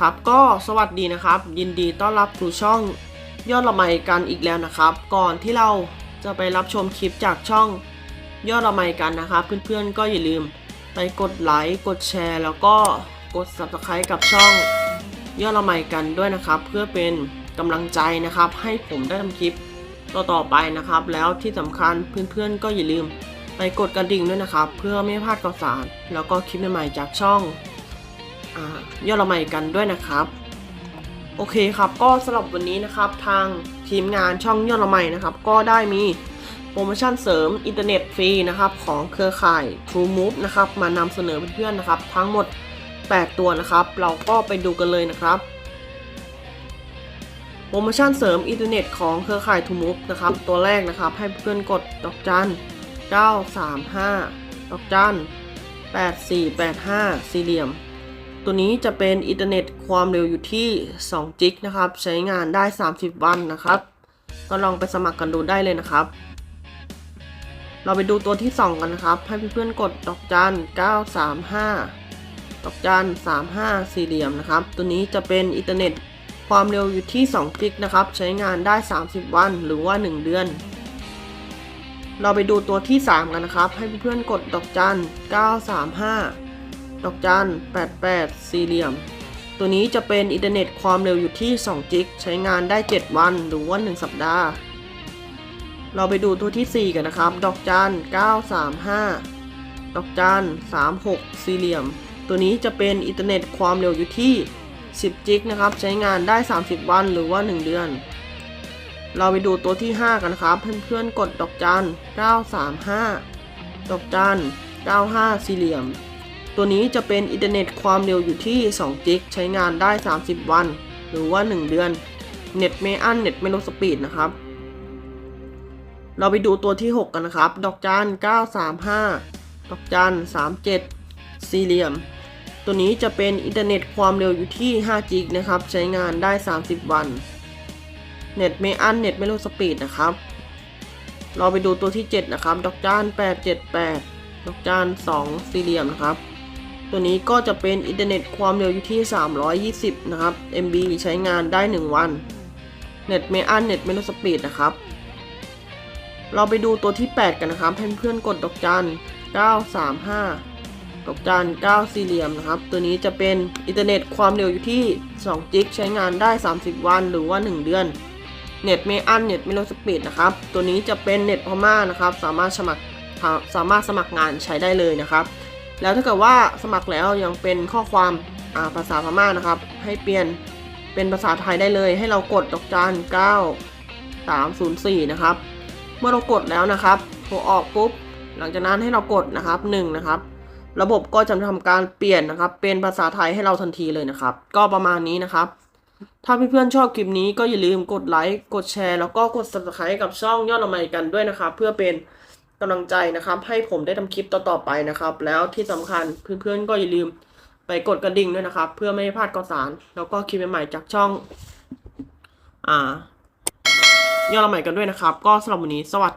ครับก็สวัสดีนะครับ ยินดีต้อนรับสู่ช่องยอดละไมกันอีกแล้วนะครับ ก่อนที่เราจะไปรับชมคลิปจากช่องยอดละไมกันนะครับ เพื่อนๆก็อย่าลืมไปกดไลค์กดแชร์ แล้วก็กด subscribe กับช่องยอดละไมกันด้วยนะครับ เพื่อเป็นกำลังใจนะครับ ให้ผมได้ทำคลิปต่อๆไปนะครับ แล้วที่สำคัญเพื่อนๆก็อย่าลืมไปกดกระดิ่งด้วยนะครับ เพื่อไม่พลาดข่าวสาร แล้วก็คลิปใหม่ๆจากช่อง อ่ายอดละไมกันด้วยนะครับ โอเคครับก็สำหรับวันนี้นะครับทางทีมงานช่องยอดละไมนะครับ ก็ได้มีโปรโมชั่นเสริมอินเทอร์เน็ตฟรีนะครับของเครือข่าย TrueMove นะครับมานำเสนอเพื่อนๆนะครับ ทั้งหมด 8 ตัวนะครับ เราก็ไปดูกันเลยนะครับโปรโมชั่นเสริมอินเทอร์เน็ตของเครือข่าย TrueMove นะครับ ตัวแรกนะครับ ให้เพื่อนกดดอกจัน 935 ดอกจัน 8485 สี่เหลี่ยม ตัวนี้จะเป็นอินเทอร์เน็ตความเร็วอยู่ที่2จิกนะครับ ใช้งานได้ 30 วันนะครับ ก็ลองไปสมัครกันดูได้เลยนะครับ เราไปดูตัวที่ 2 กันนะครับ ให้เพื่อนๆกดดอกจัน 935 ดอกจัน 35 สี่เหลี่ยมนะครับ ตัวนี้จะเป็นอินเทอร์เน็ตความเร็วอยู่ที่2จิกนะครับ ใช้งานได้ 30 วันหรือว่า 1 เดือน เราไปดูตัวที่ 3 กันนะครับ ให้เพื่อนๆกดดอกจัน 935 ดอกจัน88 สี่เหลี่ยม ตัวนี้จะเป็นอินเทอร์เน็ตความเร็วอยู่ที่ 2 จิก ใช้งานได้ 7 วันหรือว่า 1 สัปดาห์ เราไปดูตัวที่ 4 กันนะครับ ดอกจัน935 ดอกจัน36 สี่เหลี่ยม ตัวนี้จะเป็นอินเทอร์เน็ตความเร็วอยู่ที่ 10 จิกนะครับ ใช้งานได้ 30 วันหรือว่า 1 เดือน เราไปดูตัวที่ 5 กันนะครับ เพื่อนๆ กดดอกจัน935 ดอกจัน95 สี่เหลี่ยม ตัวนี้จะเป็นอินเทอร์เน็ตความเร็วอยู่ที่2จิกใช้งานได้ 30 วัน หรือว่า 1 เดือนเน็ตไม่อั้นเน็ตไม่ลดสปีดนะครับ เราไปดูตัวที่ 6 กันนะครับ ดอกจัน 935 ดอกจัน 37 สี่เหลี่ยม ตัวนี้จะเป็นอินเทอร์เน็ตความเร็วอยู่ที่5จิกนะครับ ใช้งานได้ 30 วันเน็ตไม่อั้นเน็ตไม่ลดสปีดนะครับ เราไปดูตัวที่ 7 นะครับ ดอกจัน 878 ดอกจัน 2 สี่เหลี่ยมนะครับ ตัวนี้ก็จะเป็นอินเทอร์เน็ตความเร็วอยู่ที่ 320 นะครับ MB ใช้งานได้ 1 วัน เน็ตไม่อั้นเน็ตไม่ลดสปีดนะครับ เราไปดูตัวที่ 8 กันนะครับเพื่อนๆกดดอกจัน 935 ดอกจัน 9 สี่เหลี่ยมนะครับ ตัวนี้จะเป็นอินเทอร์เน็ตความเร็วอยู่ที่2จิกใช้งานได้ 30 วันหรือว่า 1 เดือน เน็ตไม่อั้นเน็ตไม่ลดสปีดนะครับ ตัวนี้จะเป็นเน็ตพม่านะครับ สามารถสมัครสามารถสมัครงานใช้ได้เลยนะครับ แล้วถ้าเกิดว่าสมัครแล้วยังเป็นข้อความาภาษาพม่านะครับ ให้เปลี่ยนเป็นภาษาไทยได้เลย ให้เรากดดอกจัน9 304 นะครับ เมื่อเรากดแล้วนะครับโทรออกปุ๊บ หลังจากนั้นให้เรากดนะครับ1นะครับ ระบบก็จะทำการเปลี่ยนนะครับ เป็นภาษาไทยให้เราทันทีเลยนะครับ ก็ประมาณนี้นะครับ ถ้าเพื่อนๆชอบคลิปนี้ก็อย่าลืมกดไลค์ กดแชร์ แล้วก็กด subscribe กับช่องยอดละไมกันด้วยนะครับ เพื่อเป็น กำลังใจนะครับ ให้ผมได้ทำคลิปต่อๆไปนะครับ แล้วที่สำคัญเพื่อนๆก็อย่าลืมไปกดกระดิ่งด้วยนะครับ เพื่อไม่ให้พลาดข่าวสาร แล้วก็คลิปใหม่ๆจากช่อง อ่ายอดละไมกันด้วยนะครับ ก็สำหรับวันนี้สวัสดี